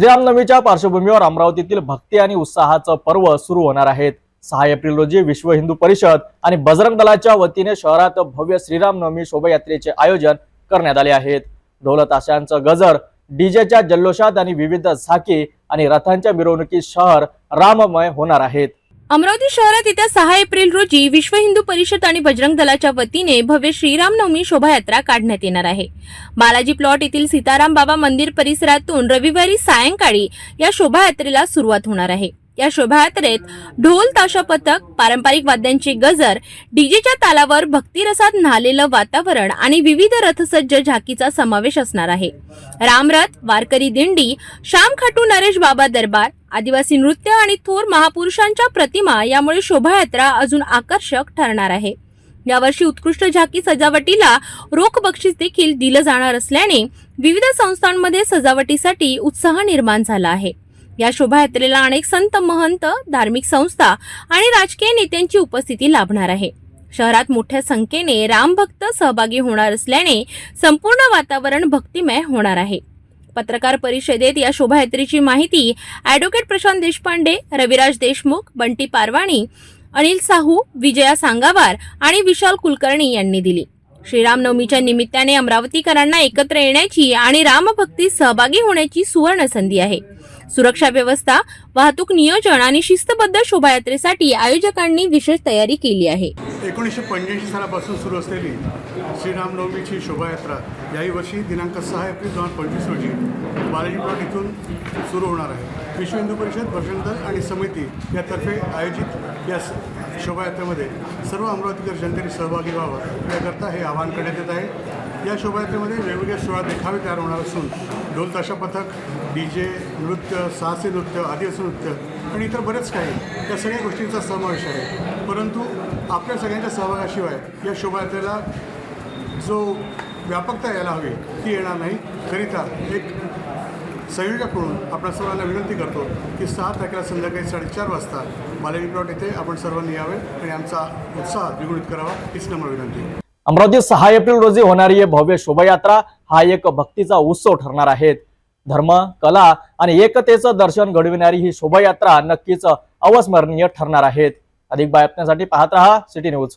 श्रीरामनवमीच्या पार्श्वभूमीवर अमरावतीतील भक्ती आणि उत्साहाचं पर्व सुरू होणार आहेत. सहा एप्रिल रोजी विश्व हिंदू परिषद आणि बजरंग दलाच्या वतीने शहरात भव्य श्रीरामनवमी शोभायात्रेचे आयोजन करण्यात आले आहेत. ढोल ताशांचं गजर डीजेच्या जल्लोषात आणि विविध झाकी आणि रथांच्या मिरवणुकीत शहर राममय होणार आहेत. अमरावती शहरात येत्या सहा एप्रिल रोजी विश्व हिंदू परिषद आणि बजरंग दलाच्या वतीने भव्य श्रीरामनवमी शोभायात्रा काढण्यात येणार आहे. बालाजी प्लॉट येथील सीताराम बाबा मंदिर परिसरातून रविवारी सायंकाळी या शोभायात्रेला सुरुवात होणार आहे. या शोभायात्रेत ढोल ताशा पथक पारंपरिक वाद्यांचे गजर डीजेच्या तालावर भक्तिरसात न्हालेलं वातावरण आणि विविध रथसज्ज झाकीचा समावेश असणार आहे. रामरथ वारकरी दिंडी श्याम खाटू नरेश बाबा दरबार आदिवासी नृत्य आणि थोर महापुरुषांच्या प्रतिमा यामुळे शोभायात्रा अजून आकर्षक ठरणार आहे. यावर्षी उत्कृष्ट झाकी सजावटीला रोख बक्षीस देखील दिलं जाणार असल्याने विविध संस्थांमध्ये सजावटीसाठी उत्साह निर्माण झाला आहे. या शोभायात्रेला अनेक संत महंत धार्मिक संस्था आणि राजकीय नेत्यांची उपस्थिती लाभणार आहे. शहरात मोठ्या संख्येने रामभक्त सहभागी होणार असल्याने संपूर्ण वातावरण भक्तिमय होणार आहे. पत्रकार परिषदेत या शोभायात्रेची माहिती ॲडव्होकेट प्रशांत देशपांडे रविराज देशमुख बंटी पारवाणी अनिल साहू विजया सांगावार आणि विशाल कुलकर्णी यांनी दिली. श्रीरामनवमीच्या निमित्ताने अमरावतीकरांना एकत्र येण्याची आणि रामभक्तीत सहभागी होण्याची सुवर्ण संधी आहे. सुरक्षा व्यवस्था वाहतूक नियोजन आणि शिस्तबद्ध शोभायात्रेसाठी आयोजकांनी विशेष तयारी केली आहे. एकोणीसशे पंच्याऐंशी सालापासून सुरू असलेली श्रीरामनवमीची शोभायात्रा याही वर्षी दिनांक सहा एप्रिल दोन हजार पंचवीस रोजी बालाजी प्लॉट इथून सुरू होणार आहे. विश्व हिंदू परिषद बजरंग आणि समिती यातर्फे आयोजित या शोभायात्रेमध्ये सर्व अमरावतीकर जनतेने सहभागी व्हावं याकरता हे आवाहन करण्यात येत आहे. या शोभायात्रेमध्ये वेगवेगळे सोळा देखावे तयार होणार असून ढोल ताशा पथक डी जे नृत्य साहसी नृत्य आदिवासी नृत्य आणि इतर बरेच काही या सगळ्या गोष्टींचा समावेश आहे. परंतु आपल्या सगळ्यांच्या सहभागाशिवाय या शोभायात्रेला जो व्यापकता यायला हवी ती येणार नाही. करिता एक संयोजक म्हणून आपण सर्वांना विनंती करतो की सहा तारखेला संध्याकाळी साडेचार वाजता बालाजी प्लॉट येथे आपण सर्वांनी यावे आणि आमचा उत्साह द्विगुणित करावा हीच नम्र विनंती. अमरावती सहा एप्रिल रोजी होणारी ही भव्य शोभायात्रा हा एक भक्तीचा उत्सव ठरणार आहे. धर्म कला आणि एकतेचं दर्शन घडविणारी ही शोभायात्रा नक्कीच अवस्मरणीय ठरणार आहेत अधिक बातम्यांसाठी पाहत रहा सिटी न्यूज.